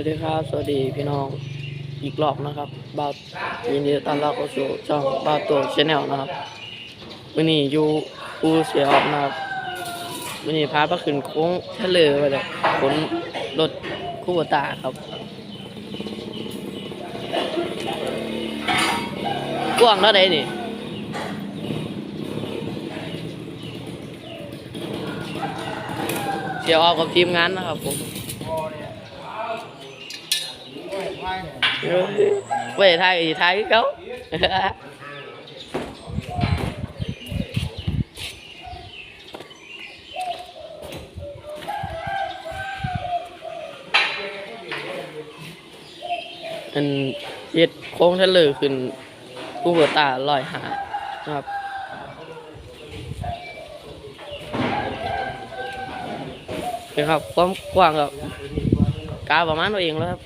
วัสดีครับ สวัสดีพี่น้องอีกรอบนะครับบาวยินดีต้อนรับเข้าสู่ช่องบาวตัวชาแนลนะครับวันนี้อยู่ปูเสียออกนะครับวันนี้พาไปขึ้นโค้งทะเลไปเลยขนรถคู่บตาครับกว้างเท่าไหร่นี่เสียออกกับทีมงานนะครับผม เว้ยไทยไทยเขาเป็นเฮ็ดโค้งทะเลขึ้นผู้หัวตาลอยหานะครับนะครับความกว้างกับกาประมาณตัวเองแล้วครับ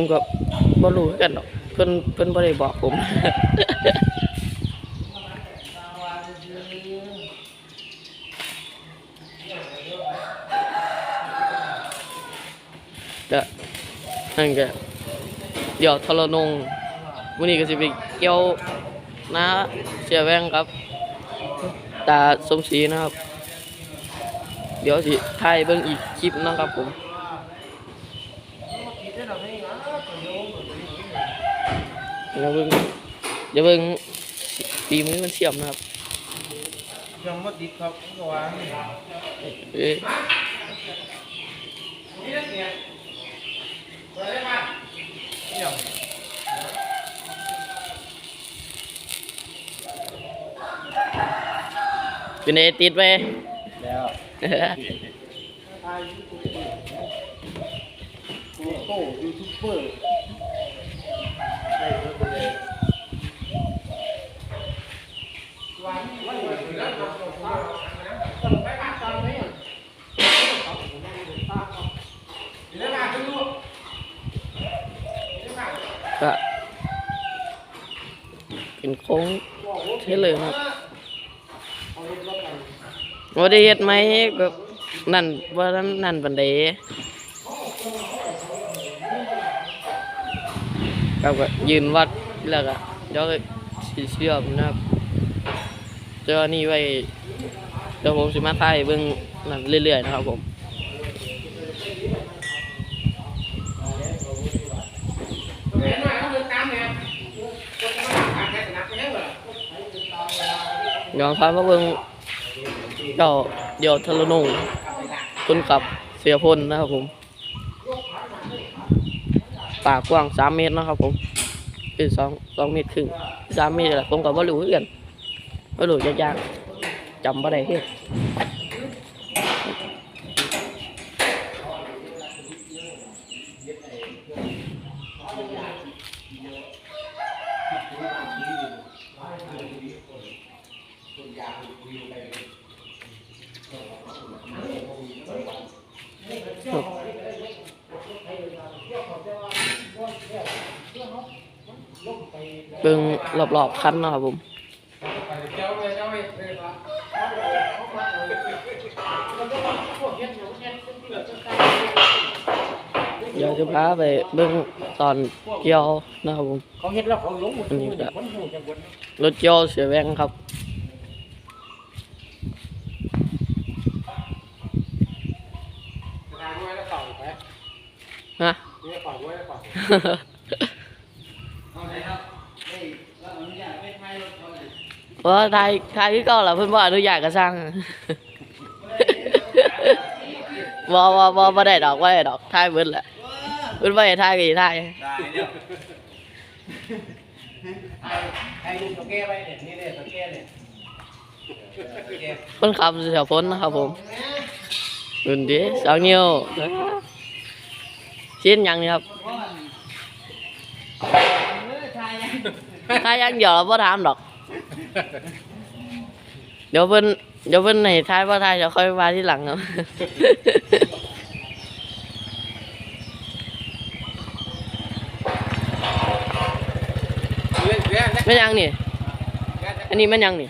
ผมก็บ่รู้กันดอกเพิ่นเพิ่นบ่ได้บอกผมก็นั่นก็เดี๋ยวทรนงวันนี้ก็สิไปเกี่ยวนะเสียแวงครับ ตาสมศรีนะครับ เดี๋ยวสิถ่ายเบิ่งอีกคลิปนะครับผม เดี๋ยวเบิ่งเดี๋ยวเบิ่งปีมือมันเสียมนะครับยังไม่ติดครับก็วางเอ้ยเป็นไงติดไหมแล้วโต้ยูทูบเบอร์ เป็นโค้งเท่เลยครับว่าได้เฮ็ดไหมแบบนั่นว่านั่นบันไดครับก็ยืนวัดแล้วก็ยวก็สีเชื่อมนะครับเจ้านี่ไว้เดี๋ยวผมสิมาถ่ายเบิ่งนั่นเรื่อยๆนะครับผม เดี๋ยวพามาเบิ่งเจ้าเดี่ยวทะลุนงคนขับเสียพลนะครับผม ปากกว้างสามเมตรนะครับผมคือสองสองเมตรครึ่งสามเมตรแหละผมกับว่ารู้คือกันว่ารู้ยากๆจำบ่ได้เฮ็ บิ่งรอบๆคันนะครับผมเดี๋ยวจะพาไปเบิ่งตอนเกี่ยวนะครับผมเขาเห็นแล้วเขาลงหมดอันนี้ก็คนหูจังหวัดรถเกี่ยวเสียแวงครับทางไว้แล้วเป่าไปฮะนี่เป่าไว้แล้ว เพราะทายทายคือเก่าล่ะเพิ่นบ่อนุญาตก็สร้างบ่บ่บ่บ่ได้ดอกบ่ได้ดอกทายเบิดแหละเพิ่นบ่ให้ทายก็สิทายได้เนี่ยไอ้ไอ้ลูกตะแก้ไว้เนี่ยนี่เนี่ยตะแก้เนี่ยตะแก้เพิ่นขับเสียพ้นนะครับผมรุ่นดีสองนิ้วชิ้นหยังนี่ครับทายอยังเดียวเราบ่ถามดอก เดี๋ยวเพิ่นเดี๋ยวเพิ่นให้ทายบ่าท้ายเดี๋ยวค่อยว่าที่หลังครับเรื่องเรื่องแม่ยังนี่ อันนี้ม่นยังนี่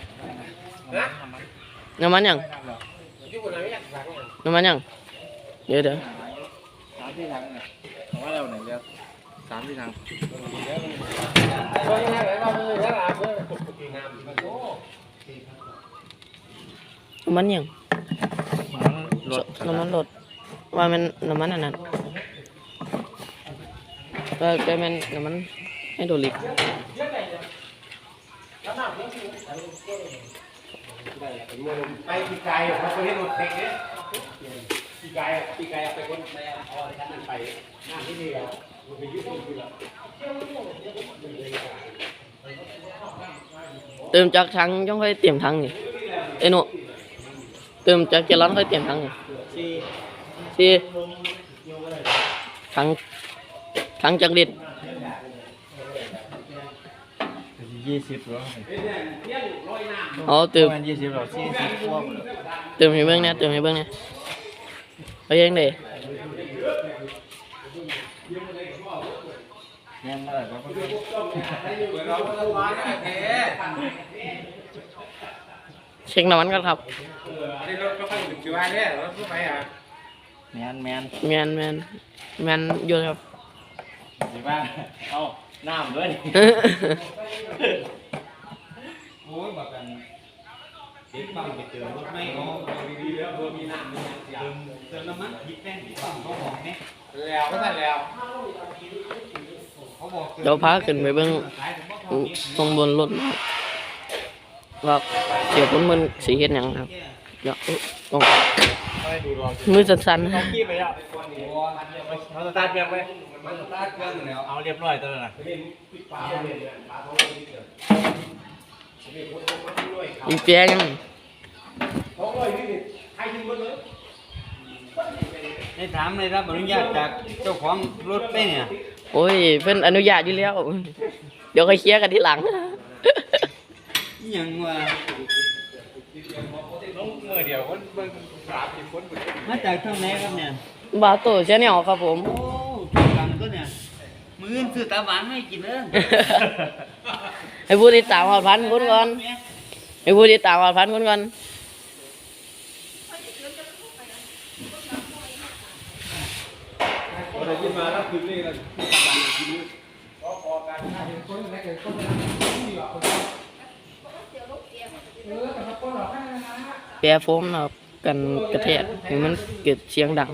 น้ำมันยังน้ำมันยังเดี๋ยวเดี๋ยวสามที่ทางเนี่ยผมว่าเราไหนจะสามที่ทาง ก็ยังไงเราเมื่อแล้วเมื่อปีงามโอ้ น้ำ มันหยังรถน้ำมันรถว่ามันน้ำมันอันนั้นก็จะเป็นน้ำมันไฮโดรลิกไปปีกายเขาไปเล่นรถเด็กเนี่ยปีกายปีกายไปคนไปเอาอะไรกันนั่นไปนั่งที่นี่แล้วมันไปยึดที่แล้วเติมจากถังย่องค่อยเตรียมถังนี่เอ้ยหนู เติมจากเจลอนค่อยเตรียมถังนี่ที่ที่ถังถังจากลิตรยี่สิบหรอเอาเติมประมาณยี่สิบหรอสี่สิบพวกเติมให้เบิ่งเนี่ยเติมให้เบิ่งเนี่ยเอายังไงแม่นเมื่อไหร่ก็ เช็คน้ำมันกันครับนี่รถก็ค่อยถึงจุฬาเนี่ยรถไปอะแมนแมนแมนแมนแมนอยู่ครับ ดีป่ะเอาน้ำด้วยโอ้ยแบบกันเด็กบังไปเจอรถไม่เขาดีๆแล้วเบอร์มีน้ำมีน้ำเติมเติมน้ำมันยิบแป้งบังเขาบอกเนี่ยแล้วก็ได้แล้วเขาบอกเดี๋ยวพาขึ้นไปเบิ่งตรงบนรถนะครับ ว่าเสียบนมันสีเห็นอยังครับเดี๋ยวอุ๊ยตรงมือสั่นๆนะเขาขี้ไปแล้วเขาสตาร์ทเครื่องไปมันสตาร์ทเครื่องอยู่แล้เอาเรียบร้อยตัวนั้นนะเล่นปิดปากเล่นปากเขาเล่นเกิดมียเขามีแปรยังเขาเลยนี่ใครยิงได้ถามเลยครับอนุญาตจากเจ้าของรถไปเนี่ย โอ้ยเพิ่นอนุญาตอยู่แล้ว เดี๋ยวค่อยเคลียร์กันทีหลัง ยังว่าลงเมื่อเดียวคนเบิ่งสามสิบคนมาจากทางไหนครับเนี่ยบาโตชาแนลครับผม โอ้ถูกกันก็เนี่ยมืออื่นซื้อตาหวานไม่กินเด้อให้ผู้ติดตามหอดพันคนก่อนให้ผู้ติดตามหอดพันคนก่อนเรายินมาแล้วคืนนี้กันพอพอกันถ้าเห็นคนไหนเกิดคนนั้นที่แบบคนเออ แต่เขาคนาะแปรโฟมนะครับกันกระแทกให้มันเกิดเสียงดัง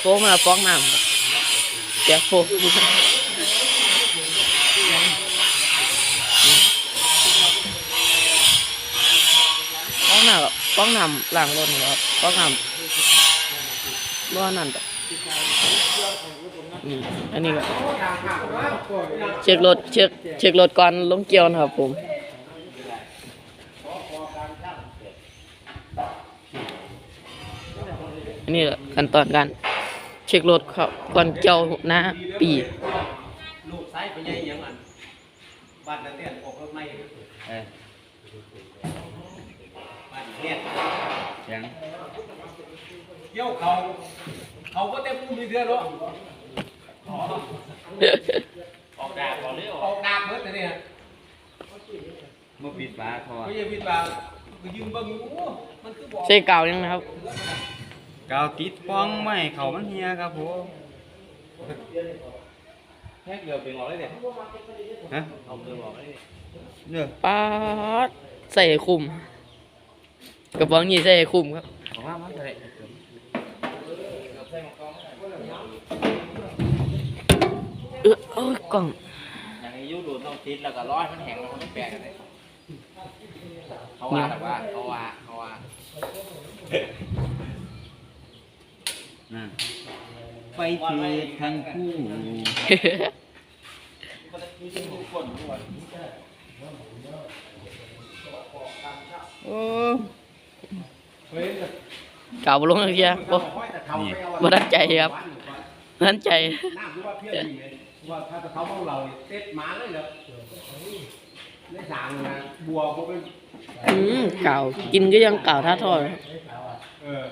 โฟมมาฟองน้ำแปรโฟมฟองน้ำฟองน้ำล้างรถนี่ครับฟองน้ำบ่อนั่นดอกนี่ อันนี้ก็เช็ครถเช็คเช็ครถก่อนลงเกียวนะครับผมอันนี้แหละขั้นตอนการเช็ครถครับก่อนเกี่ยวหน้าปีลูกซ้ายไปยัยยังอันบ้านนั่นเนี่ยออกรถไม่เออบ้านเนี่ยเสียงเกี่ยวเขาเขาก็เต็มภูมิเดือดหรอ ออกดาบก่อนเลยออกดาบเมื่อแต่เนี่ยมาปิดฝาคอไม่ใช่พิดว่าไปยืมเบิ้งอยู่มันคือบอกใส่กาวยังนะครับ กาวติดฟองไม่เขามันเฮียครับผมแค่เกือบเป็นหลอดเลยเนี่ยฮะเอาเกือบหลอดเลยเด้อป๊าดใส่ให้คุมกระป๋องนี้ใส่ให้คุมครับบอกว่ามันเล เออเอ้ยกล่องอย่างนี้ยูดูต้องติดแล้วก็ร้อยมันแห้งแล้วมันแปลกกันเลยเขาว่าแต่ว่าเขาว่าเขาว่าน่ะไปทีทั้งคู่โอ้กาวบ่ลงเทียบ่บ่ทันใจครับบ่ทันใจน้ำที่ ว่าเพี้ยนอยู่เนี่ยว่าถ้าจะเขาของเราเนี่ยเต็ดหมาเลยเหรอได้สางนะบัวเขาเป็นอืมกาวกินก็ยังกาวท่าทอดครับเออ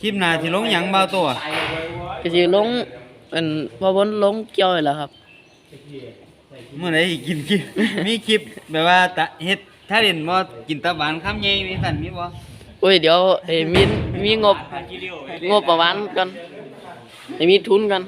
คลิปหน้าที่ลงหยังเบาตัวตายเลยเว้ยก็สิลงเป็นพอบนลงเกี่ยวนี่แหล้วครับ เมื่อไหร่สิกินคลิป มีคลิปแบบว่าตะเฮ็ดถ้าเล่นบ่กินตะบานคำใหญ่มีสั่นมีบ่โอ้ยเดี๋ยวไอ้มีมีงบพันกิโลงบประมาณกันไอ้มีทุนกัน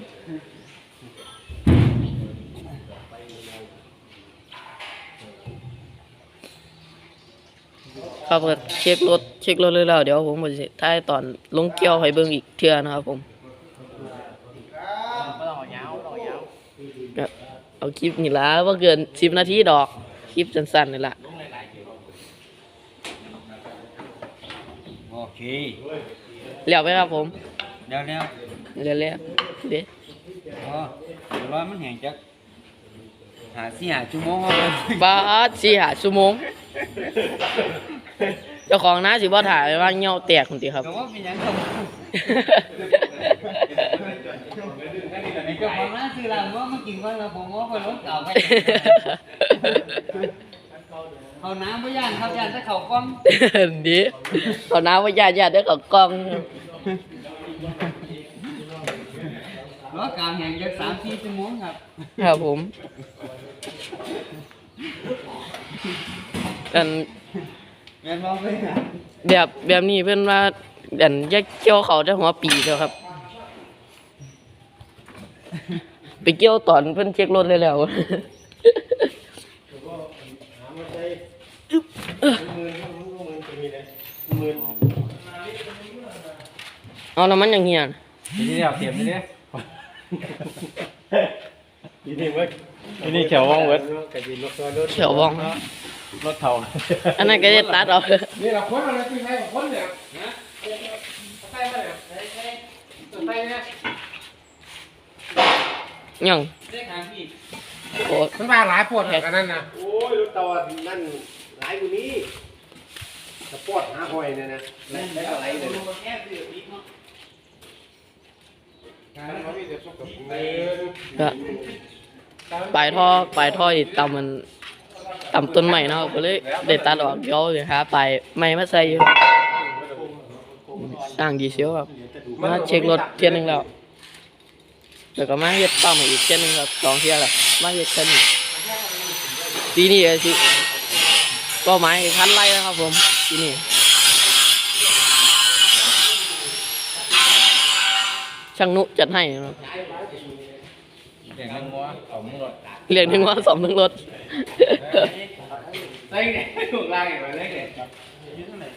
ครับก็เช็ครถเช็ครถเลยแล้วเดี๋ยวผมจะท้ายตอนลงเกี่ยวให้เบิ่งอีกเทื่อนะครับผมไม่ต้องเอายาวไม่ต้องเอายาวก็เอาคลิปนี่ละว่าเกินสิบนาทีดอกคลิปสั้นๆนี่ละโอเคเลี้ยวไปครับผมเดี๋ยวแล้วเลี้ยวแล้วเด้อ๋อเดี๋ยวว่ามันแห้งจักหาสี่หาชั่วโมงเอาไปบาสสี่หาชั่วโมง เจ้าของน้าสิบ่ถ่ายว่าเงี้ยวแตกคนติครับก็ว่าเป็นหยังครับไอ้เจ้าของร้านซื้อร้านว่ามากินก่อนแล้วผมว่าไปรถเก่าไปเขาน้ำบ่ย่านครับย่านแต่เขากล้องดีเขาน้าว่าญาติญาติได้กับกล้องรถกลางแห่งจักสามสี่ชั่วโมงครับ ครับผม อันแม่นบ่เลยครับแบบแบบนี้เพื่อนว่าอันแยกเกี่ยวเขาได้หัวปีแล้วครับ ไปเกี่ยวตอนเพื่อนเช็ครถเลยแล้วเอาแล้วมันอย่างเงี้ยทีนี้เอาเตรียมทีนี้ทีนี้เว้ยทีนี้เขียวว่องเว้ยเขียวบองร ถเทาอันนั้นก็ได้ตัดออกนี่เราคนอะไรที่ไหนคนเนี่ยนะใส่มาเนี่ยใส่ใส่ใส่เนี่ยยังได้ทางพี่โอ้มันมาหลายปวดกันนั่นนะโอ้ยรถตอนนั่นหลายกว่านี้สปอร์ตหาหอยเนี่ยนะแล้วแล้วอะไรเนี่ยแค่ซื้อพริกเนาะก็ปลายท่อปลายท่ออีต่ำมัน ต่ำต้นใหม่นะก็เลยได้ตัดออกเดี๋ยวเลยหาปลายใหม่มาใส่อยู่สร้างดีเซลครับมาเช็ครถเที่ยหนึ่งแล้วแล้วก็มาเฮ็ดปั๊มอีกเที่ยหนึ่งครับสองเที่ยแล้วมาเฮ็ดคันนี้ปีนี้สิเป้าหมายคันไล่นะครับผมปีนี้ช่างนุจัดให้ครับ เสียงงัวของมึงรถเรียกถึงว่าสองทั้งรถไล่เนี่ยถูกไล่ไปไล่เนี่ยยืดเท่าไหร่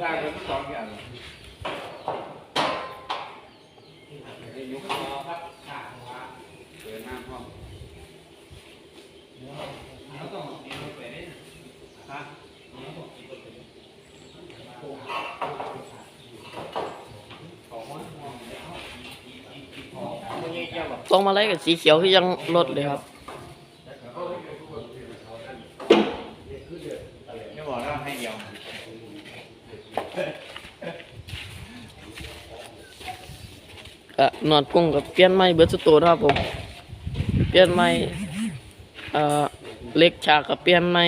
ไล่ไปสองอย่างเดินหน้าห้องเขาต้องเลี้ยวไปได้นะ ฮะตรงมาไล่กับสีเขียวที่ยังรถเลยครับไม่บอกแล้วให้เดียวก็นอนกุ้งกับเปลี่ยนไม้เบิร์สตัวนะครับผมเปลี่ยนไม้เอ่อเล็กฉากกับเปลี่ยนไม้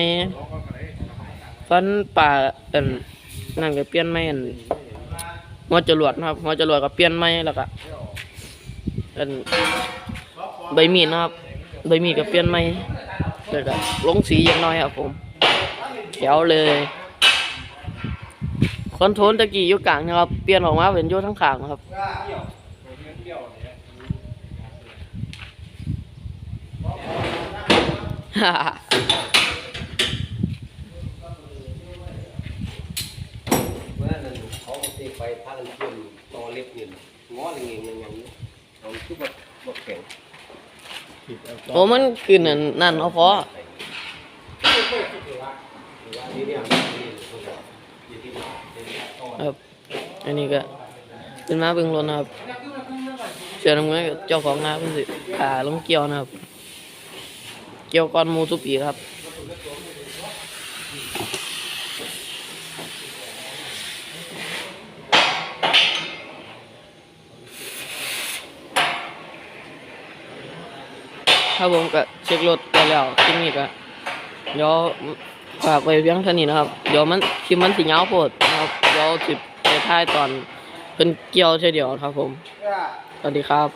ฟันป่าเอันนั่นก็เปลี่ยนไม้อันหัวจรวดนะครับหัวจรวดกับเปลี่ยนไม้แล้วก็ อันใบมีดนะครับ ใบมีดกับเปลี่ยนไม้แล้วก็ลงสีอย่างน้อยครับผมแถวเลยคอนโทรลตะกี้อยู่กลางนะครับ เปลี่ยนออกมาเป็นอยู่ทั้งขางนะครับฮ่าฮ่าเมื่อนั้นเขาก็ตีไปพากันเชื่อมต่อเล็บเนี่ยง้ออะไรเงี้ยยังยั งเอาคือแบบบดแข็งโอ้มันคือนั่นนั่นเอาพอครับอันนี้ก็เป็นมาเบิ่งรถนะครับเชื่อทำไงกับเจ้าของนาเพิ่นสิขาลงเกี่ยวนะครับ เกี่ยวก่อนมูทุกปีครับ ถ้าผมก็เช็ครถไปแล้วคลิปนี้ก็เดี๋ยวฝากไว้เพียงเท่านี้นะครับ เดี๋ยวมันคลิปมันสีเงาโพดนะครับเดี๋ยวสิไปท้ายตอนเป็นเกี่ยวเท่เดียวครับผม สวัสดีครับ